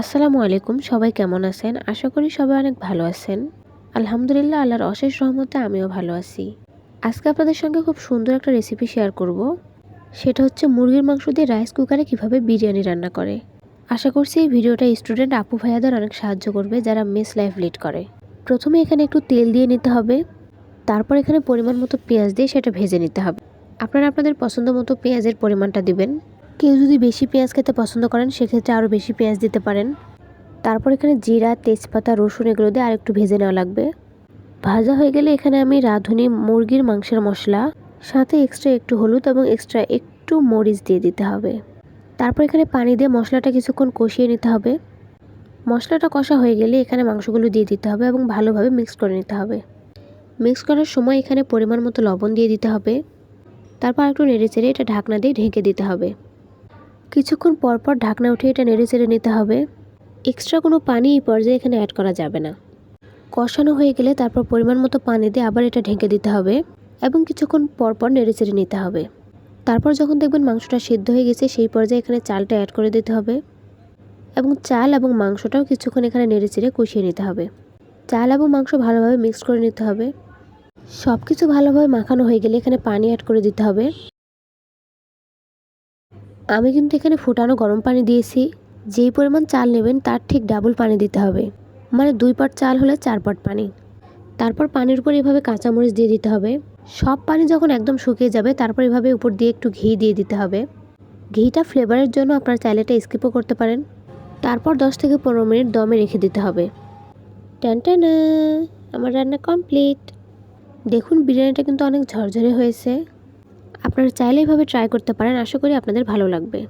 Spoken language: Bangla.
আসসালামু আলাইকুম, সবাই কেমন আছেন? আশা করি সবাই অনেক ভালো আছেন। আলহামদুলিল্লাহ, আল্লাহর অশেষ রহমতে আমিও ভালো আছি। আজকে আপনাদের সঙ্গে খুব সুন্দর একটা রেসিপি শেয়ার করব। সেটা হচ্ছে মুরগির মাংস দিয়ে রাইস কুকারে কীভাবে বিরিয়ানি রান্না করে। আশা করছি এই ভিডিওটা স্টুডেন্ট আপু, ভাইয়াদের অনেক সাহায্য করবে যারা মেস লাইফ লিড করে। প্রথমে এখানে একটু তেল দিয়ে নিতে হবে। তারপর এখানে পরিমাণ মতো পেঁয়াজ দিয়ে সেটা ভেজে নিতে হবে। আপনারা আপনাদের পছন্দ মতো পেঁয়াজের পরিমাণটা দিবেন। কেউ যদি বেশি পেঁয়াজ খেতে পছন্দ করেন, সেক্ষেত্রে আরও বেশি পেঁয়াজ দিতে পারেন। তারপর এখানে জিরা, তেজপাতা, রসুন এগুলো দিয়ে আরেকটু ভেজে নেওয়া লাগবে। ভাজা হয়ে গেলে এখানে আমি রাঁধুনি মুরগির মাংসের মশলা, সাথে এক্সট্রা একটু হলুদ এবং এক্সট্রা একটু মরিচ দিয়ে দিতে হবে। তারপর এখানে পানি দিয়ে মশলাটা কিছুক্ষণ কষিয়ে নিতে হবে। মশলাটা কষা হয়ে গেলে এখানে মাংসগুলো দিয়ে দিতে হবে এবং ভালোভাবে মিক্স করে নিতে হবে। মিক্স করার সময় এখানে পরিমাণ মতো লবণ দিয়ে দিতে হবে। তারপর একটু নেড়ে চেড়ে এটা ঢাকনা দিয়ে ঢেকে দিতে হবে। কিছুক্ষণ পর পর ঢাকনা উঠিয়ে এটা নেড়ে চেড়ে নিতে হবে। এক্সট্রা কোনো পানি এই পর্যায়ে এখানে অ্যাড করা যাবে না। কষানো হয়ে গেলে তারপর পরিমাণ মতো পানি দিয়ে আবার এটা ঢেকে দিতে হবে এবং কিছুক্ষণ পর পর নেড়ে চেড়ে নিতে হবে। তারপর যখন দেখবেন মাংসটা সিদ্ধ হয়ে গেছে, সেই পর্যায়ে এখানে চালটা অ্যাড করে দিতে হবে এবং চাল এবং মাংসটাও কিছুক্ষণ এখানে নেড়ে চেড়ে কষিয়ে নিতে হবে। চাল এবং মাংস ভালোভাবে মিক্স করে নিতে হবে। সব কিছু ভালোভাবে মাখানো হয়ে গেলে এখানে পানি অ্যাড করে দিতে হবে। আমি কিন্তু এখানে ফুটানো গরম পানি দিয়েছি। যেই পরিমাণ চাল নেবেন তার ঠিক ডাবল পানি দিতে হবে। মানে দুই পাট চাল হলে চার পাট পানি। তারপর পানির উপর এভাবে কাঁচামরিচ দিয়ে দিতে হবে। সব পানি যখন একদম শুকিয়ে যাবে, তারপর এভাবে উপর দিয়ে একটু ঘি দিয়ে দিতে হবে। ঘিটা ফ্লেভারের জন্য আপনার চাইলে এটা স্কিপও করতে পারেন। তারপর দশ থেকে পনেরো মিনিট দমে রেখে দিতে হবে। টানটানা আমার রান্না কমপ্লিট দেখুন, বিরিয়ানিটা কিন্তু অনেক ঝরঝরে হয়েছে। আপনারা চাইলে এভাবে ট্রাই করতে পারেন। আশা করি আপনাদের ভালো লাগবে।